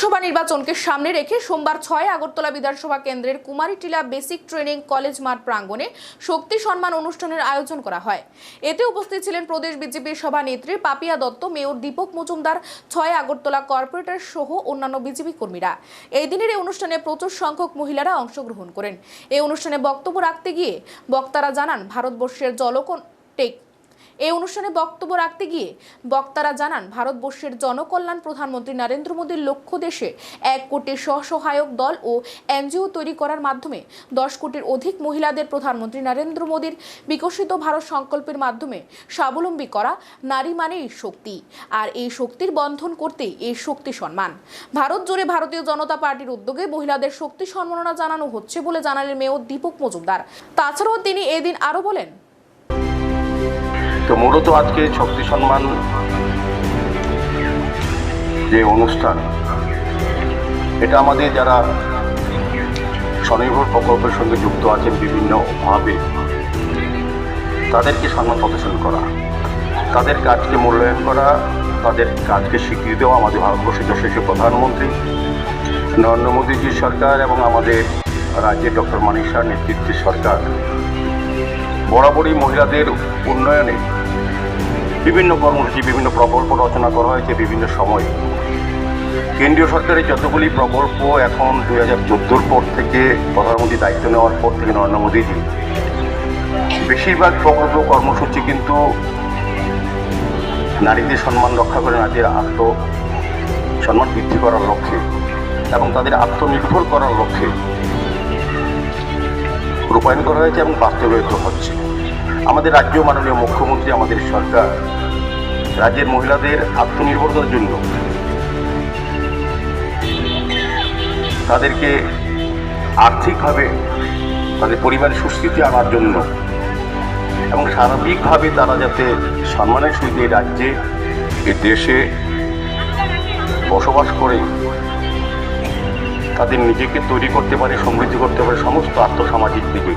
লোকসভা নির্বাচনকে সামনে রেখে সোমবার ছয় আগরতলা বিধানসভা কেন্দ্রের কুমারীটিলা বেসিক ট্রেনিং কলেজ মাঠ প্রাঙ্গণে শক্তি সম্মান অনুষ্ঠানের আয়োজন করা হয়। এতে উপস্থিত ছিলেন প্রদেশ বিজেপির সভানেত্রী পাপিয়া দত্ত, মেয়র দীপক মজুমদার, ছয় আগরতলা কর্পোরেটর সহ অন্যান্য বিজেপি কর্মীরা। এই দিনের এই অনুষ্ঠানে প্রচুর সংখ্যক মহিলারা অংশগ্রহণ করেন। এই অনুষ্ঠানে বক্তব্য রাখতে গিয়ে বক্তারা জানান, ভারতবর্ষের জলকন টেক এই অনুষ্ঠানে বক্তব্য রাখতে গিয়ে বক্তারা জানান, ভারতবর্ষের জনকল্যাণ প্রধানমন্ত্রী নরেন্দ্র মোদীর লক্ষ্য দেশে এক কোটি স্বসহায়ক দল ও এনজিও তৈরি করার মাধ্যমে দশ কোটির অধিক মহিলাদের প্রধানমন্ত্রী নরেন্দ্র মোদীর বিকশিত ভারত সংকল্পের মাধ্যমে স্বাবলম্বী করা নারী মানেই শক্তি। আর এই শক্তির বন্ধন করতেই এই শক্তি সম্মান। ভারত জুড়ে ভারতীয় জনতা পার্টির উদ্যোগে মহিলাদের শক্তি সম্মাননা জানানো হচ্ছে বলে জানালেন মেয়র দীপক মজুমদার। তাছাড়াও তিনি এদিন আরও বলেন তো মূলত আজকে শক্তি সম্মান যে অনুষ্ঠান, এটা আমাদের যারা স্বনির্ভর প্রকল্পের সঙ্গে যুক্ত আছেন বিভিন্নভাবে তাদেরকে সম্মান প্রদর্শন করা তাদের কাজকে মূল্যায়ন করা, তাদের কাজকে স্বীকৃতি দেওয়া আমাদের ভারতবর্ষের যশস্বী প্রধানমন্ত্রী নরেন্দ্র মোদীজির সরকার এবং আমাদের রাজ্যের ডক্টর মানিক শাহ নেতৃত্বের সরকার। বরাবরই মহিলাদের উন্নয়নে বিভিন্ন কর্মসূচি, বিভিন্ন প্রকল্প রচনা করা হয়েছে বিভিন্ন সময়ে। কেন্দ্রীয় সরকারের যতগুলি প্রকল্প এখন দুই হাজার চোদ্দোর পর থেকে প্রধানমন্ত্রী দায়িত্ব নেওয়ার পর থেকে নরেন্দ্র মোদীজি বেশিরভাগ প্রকল্প, কর্মসূচি কিন্তু নারীদের সম্মান রক্ষা করে, নারীদের আত্ম সম্মান বৃদ্ধি করার লক্ষ্যে এবং তাদের আত্মনির্ভর করার লক্ষ্যে রূপায়ণ করা হয়েছে এবং বাস্তবায়িত হচ্ছে। আমাদের রাজ্য মাননীয় মুখ্যমন্ত্রী, আমাদের সরকার, রাজ্যের মহিলাদের আত্মনির্ভরতার জন্য তাদেরকে আর্থিকভাবে, তাদের পরিবারের সুস্থিতি আনার জন্য এবং সার্বিকভাবে তারা যাতে সম্মানের সহিত এই রাজ্যে, এই দেশে বসবাস করে, তাদের নিজেকে তৈরি করতে পারে, সমৃদ্ধি করতে পারে, সমস্ত আর্থসামাজিক দিকে